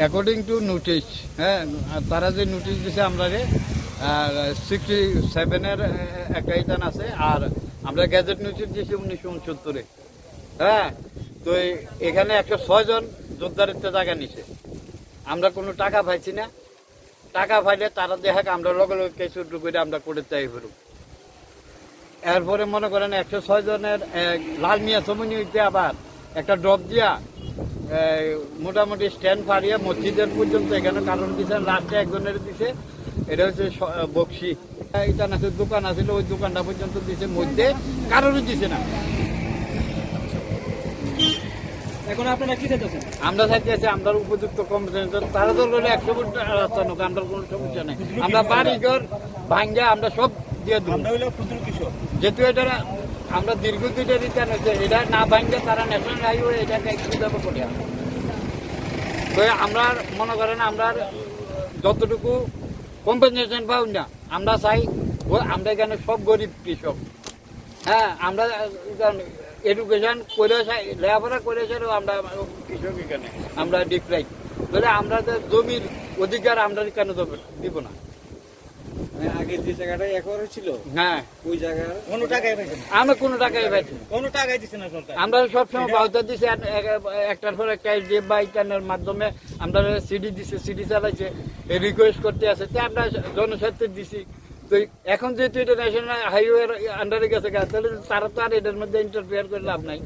According to notice হ্যাঁ তারা যে নোটিশ দিছে আমরা সিক্সটি সেভেনের একটা ইতান আছে, আর আমরা গ্যাজেট নোটিশ দিয়েছি উনিশশো উনসত্তরে। হ্যাঁ তো এখানে একশো ছয় জন যোদ্ধারের তো জায়গা নিছে। আমরা কোনো টাকা পাইছি না। টাকা পাইলে তারা দেখাক আমরা লগে লগে কিছু করে আমরা করে চাই ফেরু এরপরে মনে করেন একশো ছয় জনের লাল মিয়া সমনি হইতে আবার একটা ড্রপ দিয়া মোটামুটি স্ট্যান্ড ফাড়িয়ে মসজিদের পর্যন্ত এখানে কারণ দিয়েছেন লাস্টে একজনের দিছে। এটা হচ্ছে বক্সি। এটা আছে দোকান আছে ওই দোকানটা পর্যন্ত দিছে মধ্যে কারোরই দিছে না। এখন আপনারা কি চাইতেছেন? আমরা থাকি আছে আমরা উপযুক্ত কম্পিটেন্স তারা তো করে একশো ফুট রাস্তা নোক আমরা কোনো সমস্যা নেই। আমরা বাড়ি ঘর ভাঙ্গা আমরা সব দিয়ে দেবো। যেহেতু এটা আমরা দীর্ঘ দুইটা রিটার্ন হচ্ছে এটা না ভাঙ্গে তারা ন্যাশনাল হাইওয়ে এটাকে একটু করে তো আমরা মনে করেন আমরা যতটুকু কম্পেনসেশন পাই না, আমরা চাই আমরা এখানে সব গরিব কৃষক। হ্যাঁ আমরা এডুকেশন করে লেখাপড়া করে আমরা কৃষক এখানে, আমরা ডিপ্রাইভ তাহলে আমরা জমির অধিকার আমরা কেন দেব- না। আগে যে জায়গাটা একর ছিল? হ্যাঁ। ওই জায়গার? কোনো টাকাই পাইছেন আমরা কোনো টাকাই পাইছি কোনো টাকাই দিচ্ছে না সরকার। আমরা সবসময় বাউতা দিছি এক- এক- একটার পর একটা যে বা ইটানের মাধ্যমে আমরা সিডি দিছে সিডি চালাইছে রিকোয়েস্ট করতে আছে তে আমরা জনস্বার্থে দিছি। তো এখন যেহেতু এটা ন্যাশনাল হাইওয়ের আন্ডারে গেছে গা, তাহলে তারা তো আর এটার মধ্যে ইন্টারফেয়ার করে লাভ নাই।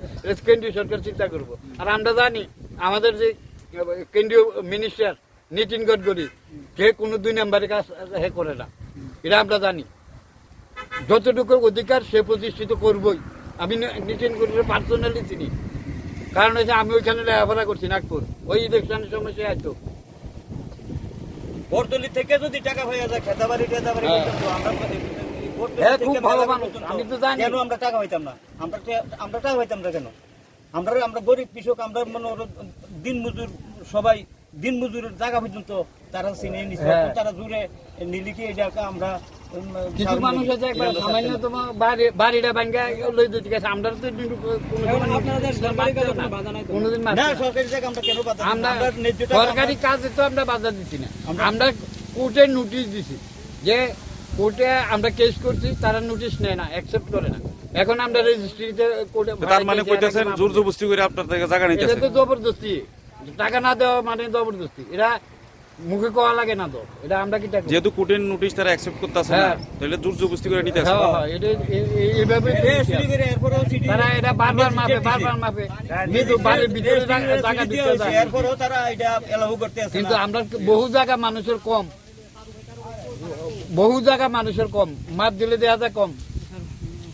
কেন্দ্রীয় সরকার চিন্তা করব। আর আমরা জানি আমাদের যে কেন্দ্রীয় মিনিস্টার নীতিন গডকরি যে কোনো দুই নাম্বারের কাজ হে করে না। এটা আমরা জানি। যতটুকু অধিকার সে প্রতিষ্ঠিত করবই। আমি নীতিন গডকরি পার্সোনালি চিনি। কারণ হচ্ছে আমি ওইখানে লেখাপড়া করছি নাগপুর। ওই ইলেকশনের সময় সে থেকে যদি টাকা হয়ে যায় খেতাবাড়ি টেতাবাড়ি হ্যাঁ। তো আমরা এই বর্তলী থেকে খুব ভালো মানুষ। আমি তো। জানি। কেন আমরা টাকা হইতাম না? আমরা আমরা টাকা হইতাম না কেন? আমরা আমরা গরিব কৃষক আমরা মনে দিন মজুর সবাই দিন মজুরের জায়গা পর্যন্ত তারা চিনে নিচ্ছে হ্যাঁ। তারা জুড়ে নিলিকে এই জায়গা আমরা কিছু মানুষ আছে একবার সামান্য তোমার বাড়ি বাড়িটা ভাঙ্গা লই দিতে গেছে। আমরা তো? কোনোদিন না। সরকারি জায়গা আমরা কেন বাধা আমরা আমরা ন্যায্য টাকা সরকারি কাজে তো আমরা বাধা না। আমরা- কোর্টে নোটিশ দিছি যে কোর্টে আমরা কেস করছি তারা নোটিশ নেয় না অ্যাকসেপ্ট করে না। এখন আমরা রেজিস্ট্রিতে কোর্টে তার মানে কইতেছেন জোর জবস্তি করে আপনার জায়গা এটা তো জবরদস্তি। টাকা না দেওয়া মানে জবরদস্তি। এরা মুখে কোয়া লাগে না তো। এটা আমরা কি টাকা যেহেতু কোর্টের নোটিশ তারা অ্যাকসেপ্ট করতেছে না হ্যাঁ। তাহলে জোর জবস্তি করে নিতেছে হ্যাঁ হ্যাঁ এটা এইভাবে তারা এটা বারবার মাপে। বারবার মাপে। কিন্তু বাড়ির ভিতরে জায়গা জায়গা দিতে যায় এরপরেও তারা এটা এলাও করতে আছে কিন্তু আমরা বহু জায়গা মানুষের কম। বহু জায়গা মানুষের কম। মাপ দিলে দেয়া যায় কম।